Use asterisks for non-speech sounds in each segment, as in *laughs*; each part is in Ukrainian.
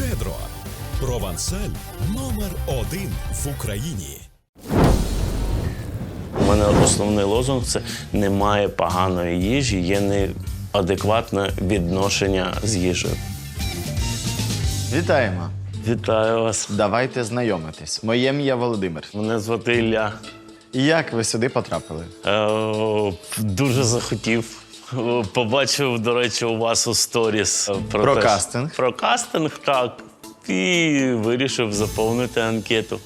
Щедро. Провансаль номер один в Україні. У мене основний лозунг це немає поганої їжі, є неадекватне відношення з їжею. Вітаємо! Вітаю вас. Давайте знайомитись. Моє ім'я Володимир. Мене звати Ілля. Як ви сюди потрапили? Е, дуже захотів. Побачив, до речі, у вас у сторіс е, Про те, кастинг? Про кастинг, так. І вирішив заповнити анкету.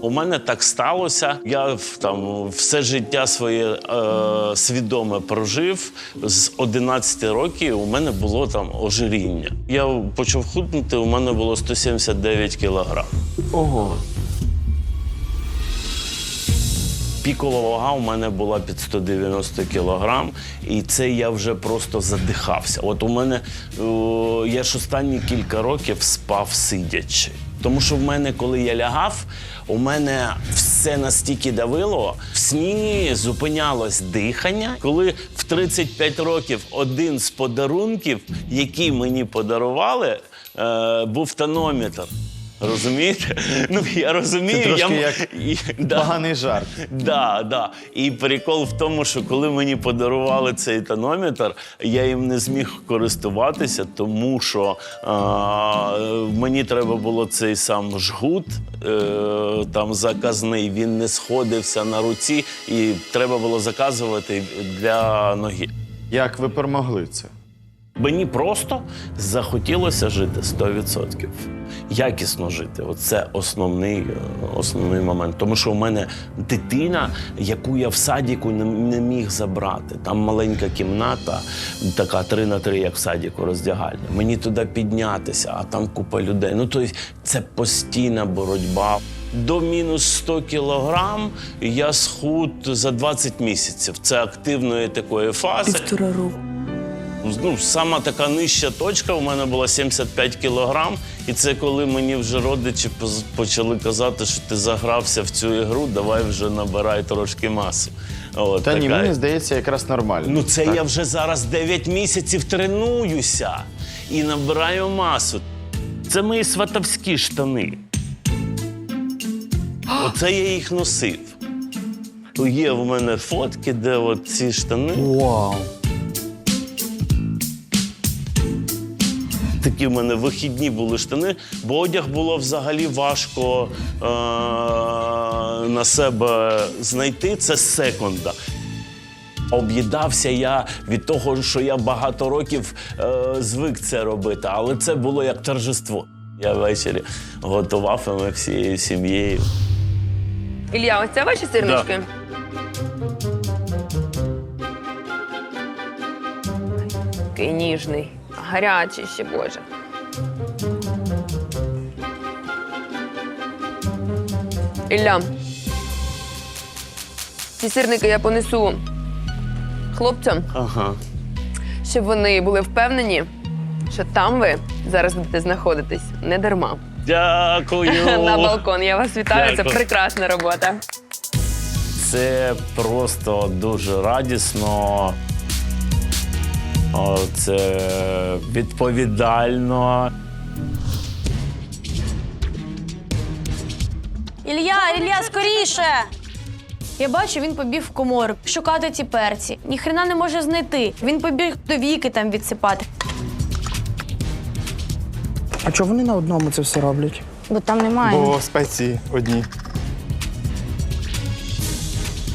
У мене так сталося. Я там все життя своє е, свідоме прожив. З 11 років у мене було там ожиріння. Я почав худнути, у мене було 179 кілограм. Ого. Пікова вага у мене була під 190 кілограм, і це я вже просто задихався. От у мене о, я ж останні кілька років спав сидячи. Тому що в мене, коли я лягав, у мене все настільки давило, в сні зупинялось дихання. Коли в 35 років один з подарунків, які мені подарували, е, був тонометр. Розумієте? Ну я розумію, Це трошки я як і- да. Поганий жарт. Да, да. І прикол в тому, що коли мені подарували цей тонометр, я їм не зміг користуватися, тому що а, мені треба було цей сам жгут, е, там заказний, він не сходився на руці, і треба було заказувати для ноги. Як ви перемогли це? Мені просто захотілося жити 100%. Якісно жити. Оце основний, е, основний момент. Тому що у мене дитина, яку я в садіку не, міг забрати. Там маленька кімната, така 3 на 3, як в садіку, роздягальня. Мені туди піднятися, а там купа людей. Ну, тобто, це постійна боротьба. До мінус 100 кілограм я схуд за 20 місяців. Це активної такої фази. Півтора року. Ну, сама така нижча точка у мене була 75 кілограм. І це коли мені вже родичі почали казати, що ти загрався в цю ігру, давай вже набирай трошки масу. От, Та ні, мені здається, якраз нормально. Ну, це Так? я вже зараз 9 місяців тренуюся і набираю масу. Це мої сватовські штани. Оце я їх носив. Є в мене фотки, де от ці штани. Вау. Такі в мене вихідні були штани, бо одяг було взагалі важко е- на себе знайти. Це секонда. Об'їдався я від того, що я багато років е- звик це робити, але це було як торжество. Я ввечері готував і ми всією сім'єю. Ілля, ось це ваші сирнички? Такий ніжний, гарячий ще, боже. Ілля, ці сирники я понесу хлопцям, Ага. щоб вони були впевнені, що там ви зараз будете знаходитись не дарма. Дякую. *laughs* На балкон. Я вас вітаю. Це Дякую. прекрасна робота. Це просто дуже радісно. Це відповідально. Ілля, Ілля, скоріше! Я бачу, він побіг в комору шукати ці перці. Ніхрена не може знайти. Він побіг до віки там відсипати. А чого вони на одному це все роблять? Бо там немає. Бо спеції одні.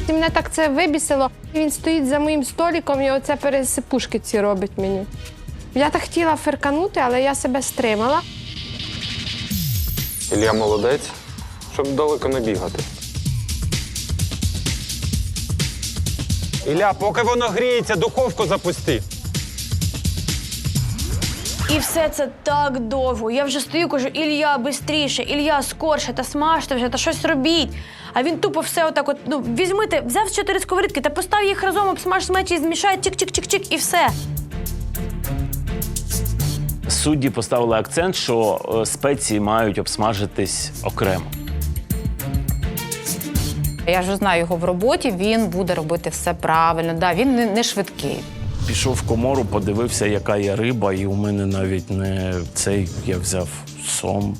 І Мене так це вибісило. Він стоїть за моїм столиком і оце пересипушки ці робить мені. Я так хотіла ферканути, але я себе стримала. Ілля молодець, щоб далеко не бігати. Ілля, поки воно гріється, духовку запусти. І все це так довго. Я вже стою, кажу, Ілля, бистріше, Ілля, скорше, та смажте вже, та щось робіть. А він тупо все отак от, ну, візьмите, взяв чотири сковорідки та постав їх разом, обсмаж смечі, змішай, чик-чик-чик-чик, і все. Судді поставили акцент, що е, спеції мають обсмажитись окремо. Я ж знаю його в роботі, він буде робити все правильно. Да, він не, не швидкий. Пішов в комору, подивився, яка є риба, і у мене навіть не цей я взяв сом.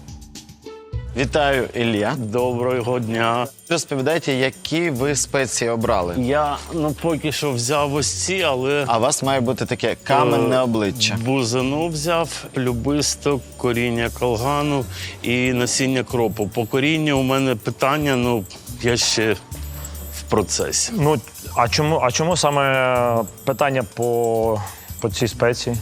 Вітаю, Ілля. Доброго дня. Розповідайте, які ви спеції обрали. Я ну поки що взяв ось ці, але А у вас має бути таке каменне Е, обличчя. Бузину взяв, любисток, коріння колгану і насіння кропу. По корінню у мене питання, ну я ще в процесі. Ну, а чому, а чому саме питання по, по цій спеції?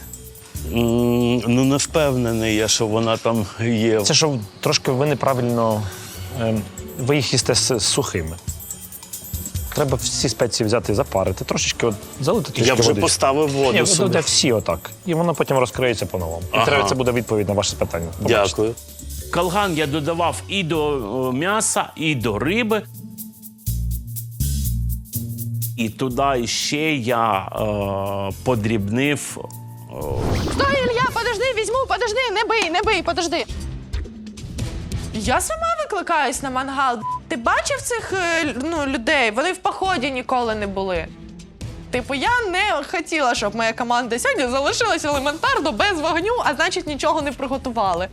М, Ну не впевнений я, що вона там є. Це що трошки ви неправильно. ем, ви їх їсте з, з сухими. Треба всі спеції взяти і запарити, трошечки от, залити трішки Я вже водички. поставив воду Ні, ну, сюди. де всі отак. І воно потім розкриється по-новому. І Ага. треба це буде відповідь на ваше питання. Побачите. Дякую. Калган я додавав і до о, м'яса, і до риби. І туди ще я е, подрібнив. Стой, Ілля, подожди, візьму, подожди, не бий, не бий, подожди. Я сама викликаюсь на мангал. Ти бачив цих е, ну, людей? Вони в поході ніколи не були. Типу, я не хотіла, щоб моя команда сьогодні залишилась елементарно без вогню, а значить нічого не приготували.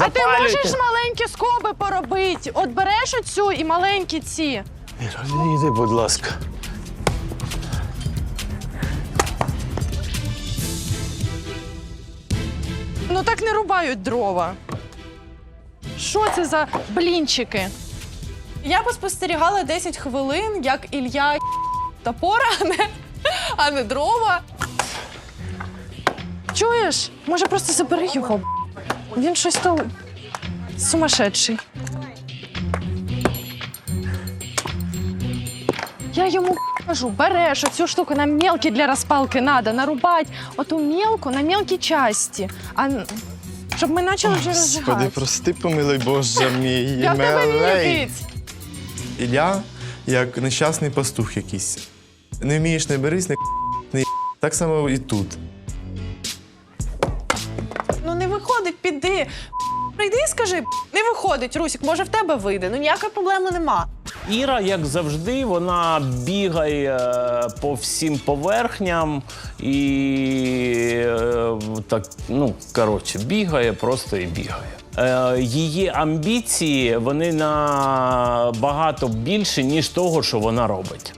А ти можеш маленькі скоби поробити? От береш оцю і маленькі ці. Іди, будь ласка. Ну так не рубають дрова. Що це за блінчики? Я поспостерігала 10 хвилин, як Ілля топора, а не, а не дрова. Чуєш? Може, просто забери його. Він щось то сумасшедший. Я йому кажу, береш оцю штуку на мелкі для розпалки треба, нарубати оту мелку на мелкі часті. А щоб ми почали вже Господи, розжигати. прости, помилуй Боже мій. Я в тебе віпіць. Ілля як нещасний пастух якийсь. Не вмієш, не берись, не не так само і тут. Ну не виходить, піди. Прийди і скажи, не виходить, Русік, може в тебе вийде. Ну ніякої проблеми нема. Іра, як завжди, вона бігає е, по всім поверхням і е, так, ну коротше, бігає, просто і бігає. Е, Її амбіції вони набагато більше, ніж того, що вона робить.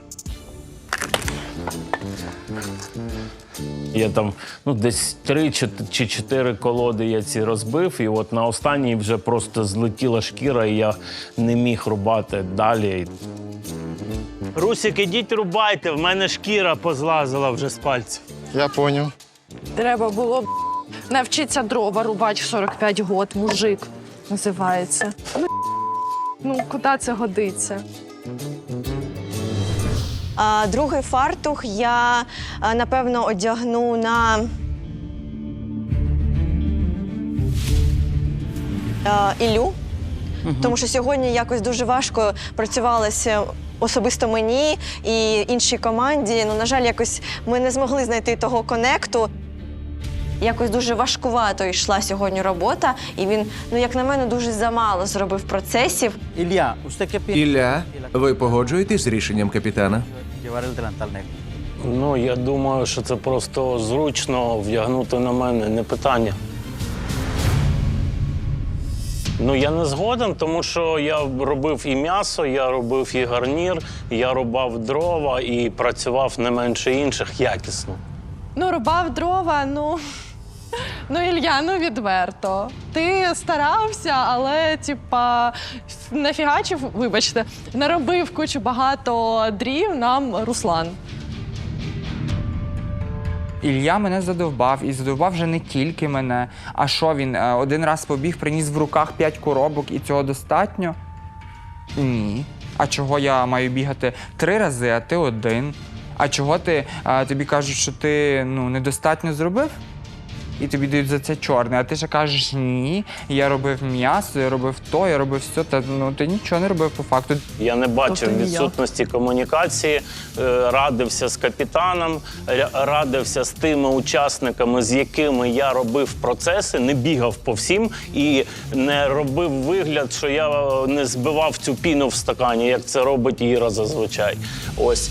Я там ну, десь три чи- чотири колоди я ці розбив, і от на останній вже просто злетіла шкіра, і я не міг рубати далі. Русік, ідіть рубайте, в мене шкіра позлазила вже з пальців. Я поняв. Треба було б навчитися дрова рубати в 45 год, мужик називається. Ну, ну куди це годиться? А, другий фартух я напевно одягну на а, Ілю, тому що сьогодні якось дуже важко працювалося особисто мені і іншій команді. Ну, на жаль, якось ми не змогли знайти того конекту. Якось дуже важкувато йшла сьогодні робота, і він, ну як на мене, дуже замало зробив процесів. Ілля, ви погоджуєтесь з рішенням капітана? El delantal. Ну, я думаю, що це просто зручно вдягнути на мене, не питання. Ну, я не згоден, тому що я робив і м'ясо, я робив і гарнір, я рубав дрова і працював не менше інших якісно. Ну, рубав дрова, ну. Ну, Ілья, ну відверто. Ти старався, але, типа, нафігачив, вибачте, наробив кучу багато дрів нам Руслан. Ілля мене задовбав, і задовбав вже не тільки мене. А що він е, один раз побіг, приніс в руках п'ять коробок, і цього достатньо? Ні. А чого я маю бігати три рази, а ти один? А чого ти е, тобі кажуть, що ти ну, недостатньо зробив? І тобі дають за це чорне, а ти ще кажеш ні, я робив м'ясо, я робив то, я робив все, та ну ти нічого не робив по факту. Я не бачив Тобто відсутності комунікації, е, радився з капітаном, радився з тими учасниками, з якими я робив процеси, не бігав по всім і не робив вигляд, що я е, не збивав цю піну в стакані, як це робить Іра зазвичай. Ось.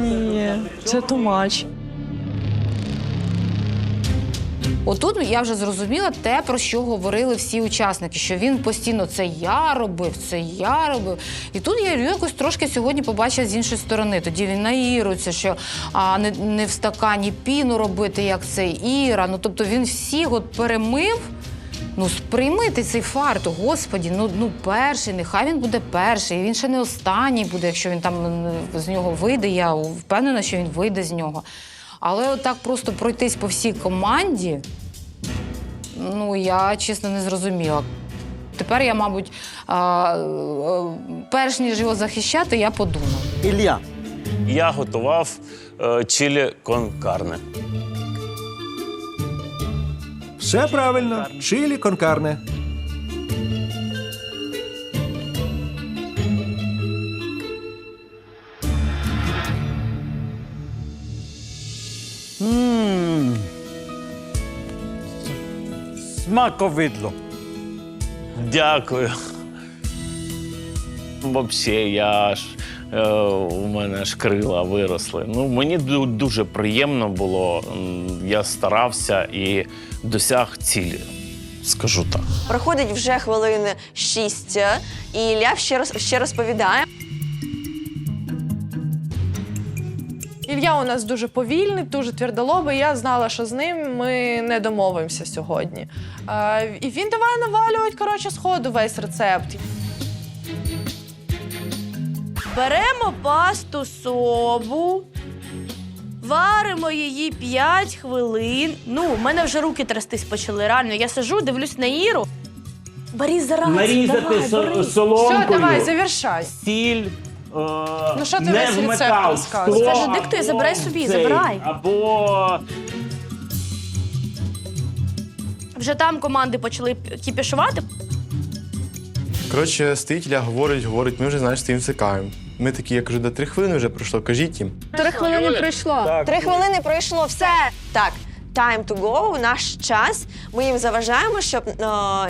Ні, це тумач. Отут я вже зрозуміла те, про що говорили всі учасники, що він постійно це я робив, це я робив. І тут я якось трошки сьогодні побачила з іншої сторони. Тоді він наірується, що а, не, не в стакані піну робити, як це Іра. Ну тобто він всіх от перемив. Ну, сприйми ти цей фарт, господі, ну, ну перший, нехай він буде перший. Він ще не останній буде, якщо він там з нього вийде. Я впевнена, що він вийде з нього. Але отак просто пройтись по всій команді, ну я чесно не зрозуміла. Тепер я, мабуть, а, е, перш ніж його захищати, я подумала. Ілля. Я готував е, чилі кон карне. Все правильно. Чилі конкарне. Смаковидло. Дякую. Взагалі, я ж е, у мене ж крила виросли. Ну, мені дуже приємно було. Я старався і досяг цілі. Скажу так. Проходить вже хвилини шість, і Ілля ще, роз, ще розповідає. Ілля у нас дуже повільний, дуже твердолобий. Я знала, що з ним ми не домовимося сьогодні. А, і він давай навалювати, коротше, сходу весь рецепт. Беремо пасту собу, варимо її 5 хвилин. Ну, в мене вже руки трястись почали. Реально, я сижу, дивлюсь на Іру. Бери зараз. Нарізати давай, со- бери. соломкою. Все, давай, завершай. Сіль. Ну, що ти не весь в рецепт метал, розказуєш? скло Скажи, диктуй, або забирай собі, цей, забирай. Або Вже там команди почали кіпішувати. Коротше, стоїть Ілля, говорить, говорить, ми вже, знаєш, стоїм цикаємо. Ми такі, я кажу, до три хвилини вже пройшло, кажіть їм. Три хвилини пройшло. Три хвилини пройшло, все. Так, time to go, наш час. Ми їм заважаємо, щоб е,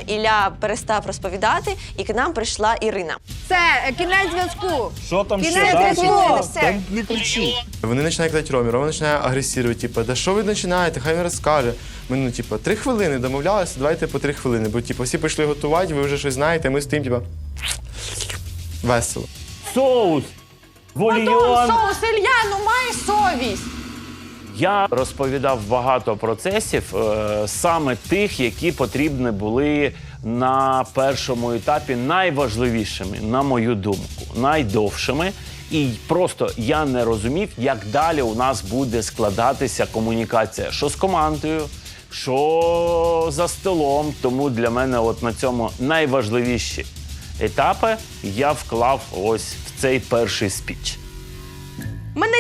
Ілля перестав розповідати, і к нам прийшла Ірина. Це кінець зв'язку. Що там зв'язку. Не кричи. Вони починають казати Ромі, Рома починає агресувати, типу, да що ви починаєте, хай він розкаже. Ми, ну, типу, три хвилини домовлялися, давайте по три хвилини. Бо типу, всі пішли готувати, ви вже щось знаєте, ми стоїмо, типу, весело. соус. Бульйон. Соус, Ілля, ну май совість. Я розповідав багато процесів, е, саме тих, які потрібні були на першому етапі найважливішими, на мою думку, найдовшими. І просто я не розумів, як далі у нас буде складатися комунікація, що з командою, що за столом. Тому для мене, от на цьому найважливіші етапи, я вклав ось в цей перший спіч.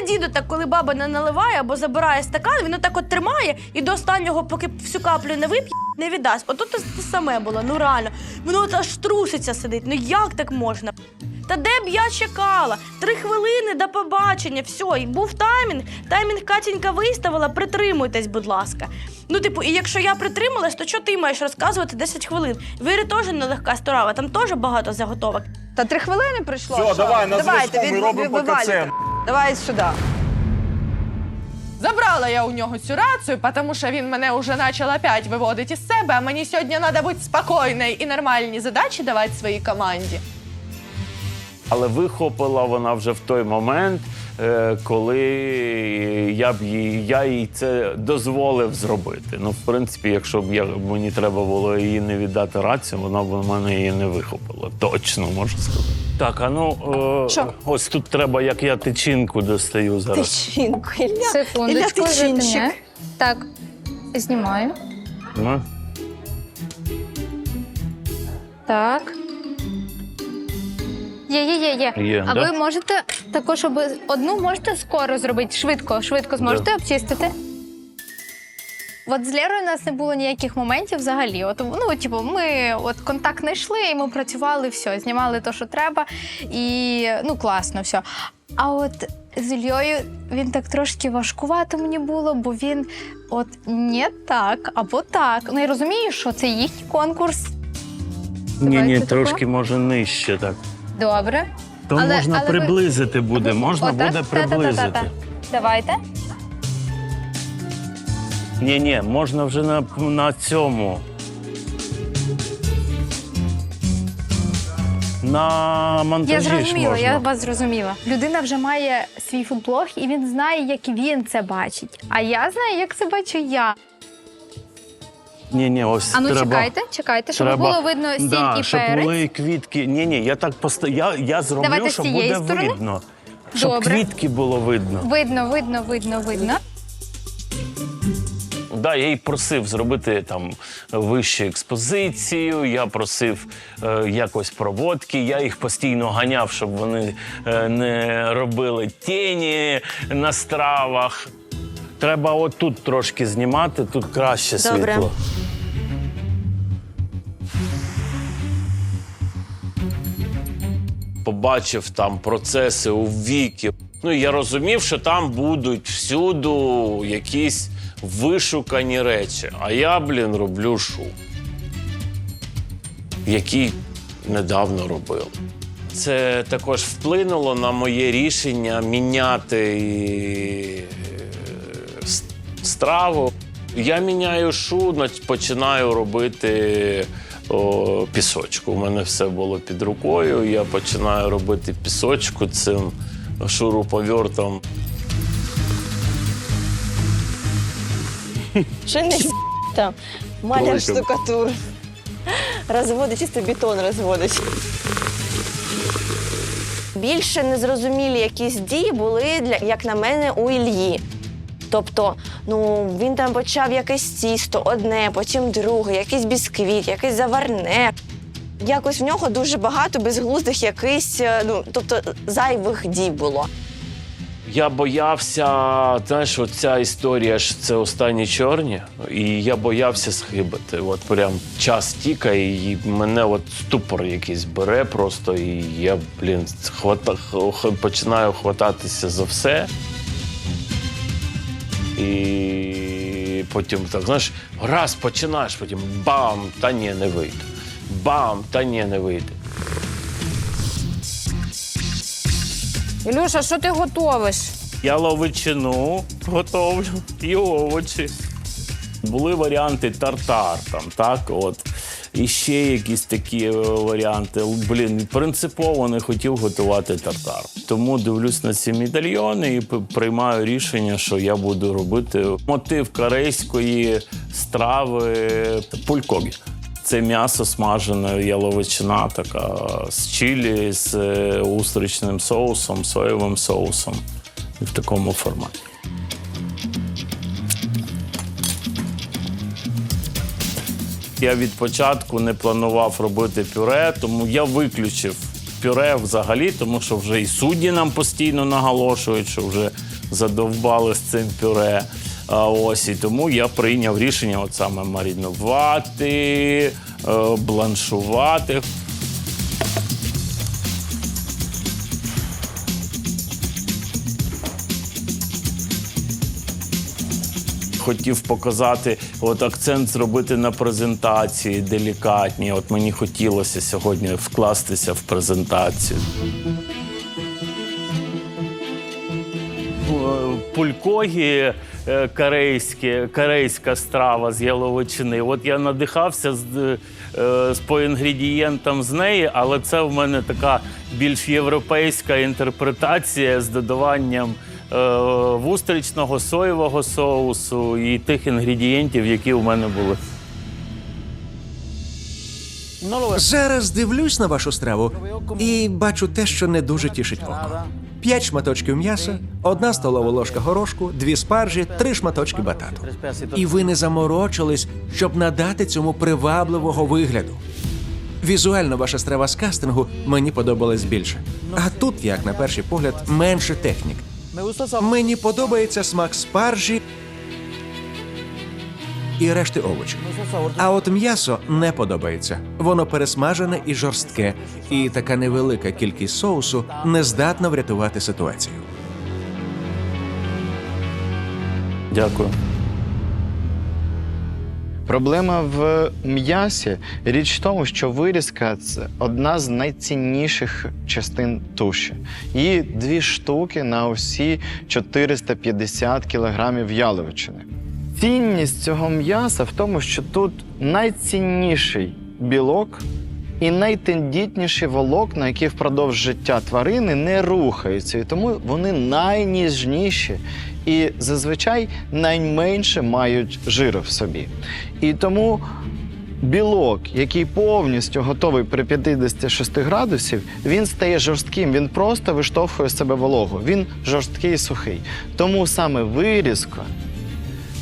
Діду так, коли баба не наливає або забирає стакан, він отак от тримає і до останнього, поки всю каплю не вип'є, не віддасть. Ото те, те саме було, ну реально. Воно от аж труситься сидить. Ну як так можна? Та де б я чекала? Три хвилини до побачення, все, і був таймінг. Таймінг Катінька виставила, притримуйтесь, будь ласка. Ну, типу, і якщо я притрималась, то що ти маєш розказувати 10 хвилин? Віри теж нелегка сторава, там теж багато заготовок. Та три хвилини пройшло. Все, що? давай, на Давайте, зв'язку, ми від- робимо ви- вивалюйте. Давай сюди. Забрала я у нього цю рацію, тому що він мене вже почав опять виводити із себе, а мені сьогодні треба бути спокійною і нормальні задачі давати своїй команді. Але вихопила вона вже в той момент, коли я б їй, я їй це дозволив зробити. Ну, в принципі, якщо б я, мені треба було їй не віддати рацію, вона б в мене її не вихопила. Точно можу сказати. Так, а ну е, Що? ось тут треба, як я тичинку достаю зараз. Тичинку, Ілля. Ілля Секундочку, тичинчик. зупиняй. Так, знімаю. Ну, Так. Є, є, є, є. Є, а да? ви можете також щоб одну можете скоро зробити, швидко, швидко зможете обчистити. От з Лерою у нас не було ніяких моментів взагалі. От, ну, типу, ми от контакт знайшли, і ми працювали, все, знімали те, що треба, і ну класно, все. А от з Ільєю він так трошки важкувато мені було, бо він от не так або так. Ну я розумію, що це їхній конкурс. ні, ні, трошки може нижче так. Добре. То Але- можна але ви- приблизити буде, можна Отак? буде Та-та-та-та-та. приблизити. Давайте. Ні, ні, можна вже на, на цьому. На Я монтажі ж зрозуміла, можна. я вас зрозуміла. Людина вже має свій фудблог, і він знає, як він це бачить. А я знаю, як це бачу я. Ні, ні, ось А ну треба, чекайте, чекайте, щоб треба, було видно сіль да, і щоб перець. були квітки. Ні, ні, я так поста... я, я зроблю, Давайте з щоб цієї буде сторони. видно. Щоб Добре. квітки було видно. Видно, видно, видно, видно. Да, я й просив зробити там вищу експозицію. Я просив е, якось проводки. Я їх постійно ганяв, щоб вони е, не робили тіні на стравах. Треба отут трошки знімати, тут краще Добре. світло. Побачив там процеси у віки. Ну я розумів, що там будуть всюду якісь вишукані речі. А я, блін, роблю шоу, який недавно робив. Це також вплинуло на моє рішення міняти е, страву. Я міняю шу, починаю робити о, пісочку. У мене все було під рукою. Я починаю робити пісочку цим шуруповертом. Ще не там. Маляр Велика. штукатур. Розводить, чисто бетон розводить. Більше незрозумілі якісь дії були, для, як на мене, у Ільї. Тобто, ну він там почав якесь тісто, одне, потім друге, якийсь бісквіт, якесь заварне. Якось в нього дуже багато безглуздих якихось, е, ну тобто зайвих дій було. Я боявся, знаєш, оця історія ж це останні чорні, і я боявся схибити. От прям час тікає, і мене от ступор якийсь бере просто, і я, блін, хвата, починаю хвататися за все. І потім так, знаєш, раз починаєш, потім бам, та ні, не вийде. Бам, та ні, не вийде. Ілюша, що ти готовиш? Я ловичину готовлю і овочі. Були варіанти тартар, там, так, от. І ще якісь такі е, варіанти. Блін, принципово не хотів готувати тартар. Тому дивлюсь на ці медальйони і приймаю рішення, що я буду робити мотив корейської страви пулькогі. Це м'ясо смажене, яловичина така з чилі, з е, устричним соусом, соєвим соусом. І в такому форматі. Я від початку не планував робити пюре, тому я виключив пюре взагалі, тому що вже і судді нам постійно наголошують, що вже задовбали з цим пюре. А ось і тому я прийняв рішення от саме марінувати, е, бланшувати. Хотів показати, от акцент зробити на презентації делікатні. От мені хотілося сьогодні вкластися в презентацію. Е, Пулькогі е, корейські, корейська страва з яловичини. От я надихався з, е, з по інгредієнтам з неї, але це в мене така більш європейська інтерпретація з додаванням вустричного соєвого соусу і тих інгредієнтів, які у мене були. Зараз дивлюсь на вашу страву і бачу те, що не дуже тішить око. П'ять шматочків м'яса, одна столова ложка горошку, дві спаржі, три шматочки батату. І ви не заморочились, щоб надати цьому привабливого вигляду. Візуально ваша страва з кастингу мені подобалась більше. А тут, як на перший погляд, менше технік. Мені подобається смак спаржі і решти овочів. А от м'ясо не подобається. Воно пересмажене і жорстке, і така невелика кількість соусу не здатна врятувати ситуацію. Дякую. Проблема в м'ясі. Річ в тому, що вирізка це одна з найцінніших частин туші. Її дві штуки на усі 450 кілограмів яловичини. Цінність цього м'яса в тому, що тут найцінніший білок і найтендітніші волокна, які впродовж життя тварини не рухаються, і тому вони найніжніші і зазвичай найменше мають жиру в собі. І тому білок, який повністю готовий при 56 градусів, він стає жорстким, він просто виштовхує з себе вологу. Він жорсткий і сухий. Тому саме вирізка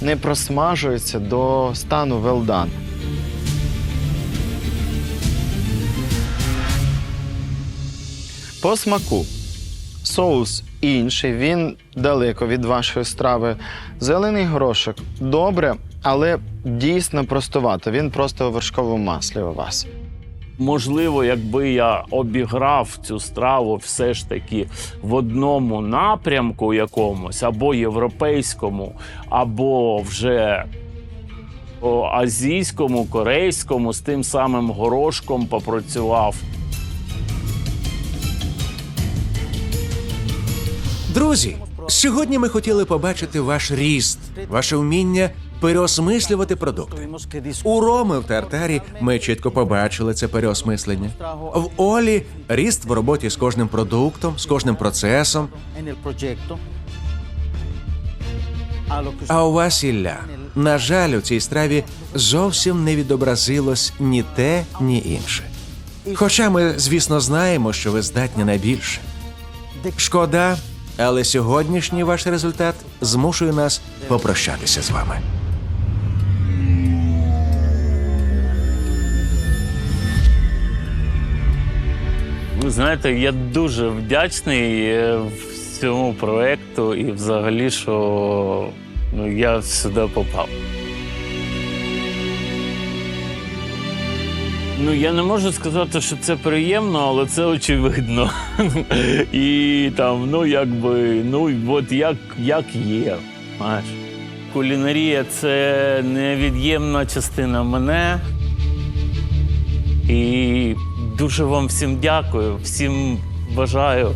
не просмажується до стану велдан. По смаку. Соус інший, він далеко від вашої страви. Зелений горошок добре, але дійсно простувато. Він просто у вершковому маслі у вас. Можливо, якби я обіграв цю страву все ж таки в одному напрямку якомусь, або європейському, або вже азійському, корейському, з тим самим горошком попрацював. Друзі, сьогодні ми хотіли побачити ваш ріст, ваше вміння переосмислювати продукти. У Роми в тартарі ми чітко побачили це переосмислення. В Олі ріст в роботі з кожним продуктом, з кожним процесом. А у вас Ілля. На жаль, у цій страві зовсім не відобразилось ні те, ні інше. Хоча ми, звісно, знаємо, що ви здатні на більше. Шкода, але сьогоднішній ваш результат змушує нас попрощатися з вами. Ви знаєте, я дуже вдячний е, цьому проекту і взагалі, що ну, я сюди попав. Ну, я не можу сказати, що це приємно, але це очевидно. *laughs* І там, ну, якби, ну, от як, як є. Знаєш. Кулінарія це невід'ємна частина мене. І дуже вам всім дякую, всім бажаю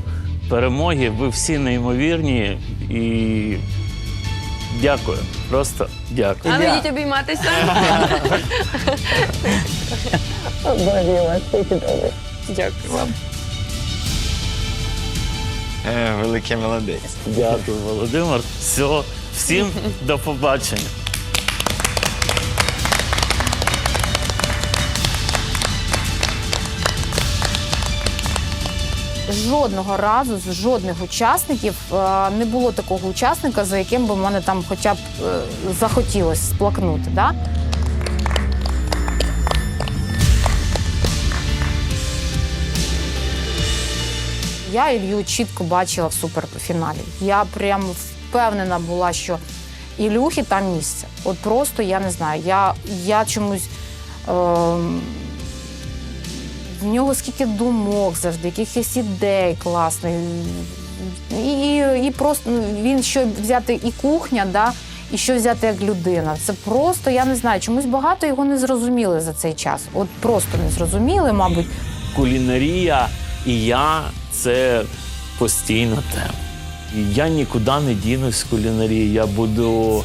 перемоги. Ви всі неймовірні і дякую. Просто дякую. А ну йдіть обійматися. *laughs* Дякую вам. Е, великий молодець. Дякую, Володимир. Все, всім до побачення. Жодного разу з жодних учасників е, не було такого учасника, за яким би в мене там хоча б е, захотілося сплакнути. Да? Я Ілью чітко бачила в суперфіналі. Я прям впевнена була, що Ілюхі там місце. От просто я не знаю. Я, я чомусь. Ем, в нього скільки думок завжди, якихось ідей класних. І, і просто ну, він що взяти і кухня, да, і що взяти як людина. Це просто, я не знаю, чомусь багато його не зрозуміли за цей час. От просто не зрозуміли, мабуть. Кулінарія і я це постійна тема. Я нікуди не дінусь з кулінарії. Я буду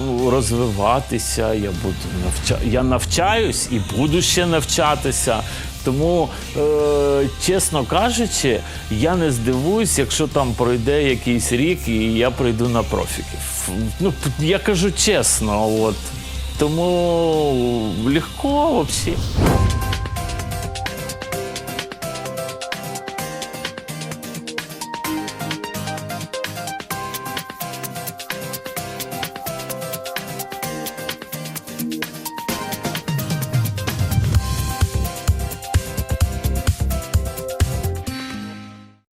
ну, розвиватися, я буду навча... Я навчаюсь і буду ще навчатися. Тому, е, чесно кажучи, я не здивуюсь, якщо там пройде якийсь рік і я прийду на профіків. Ну, я кажу чесно, от. Тому легко взагалі.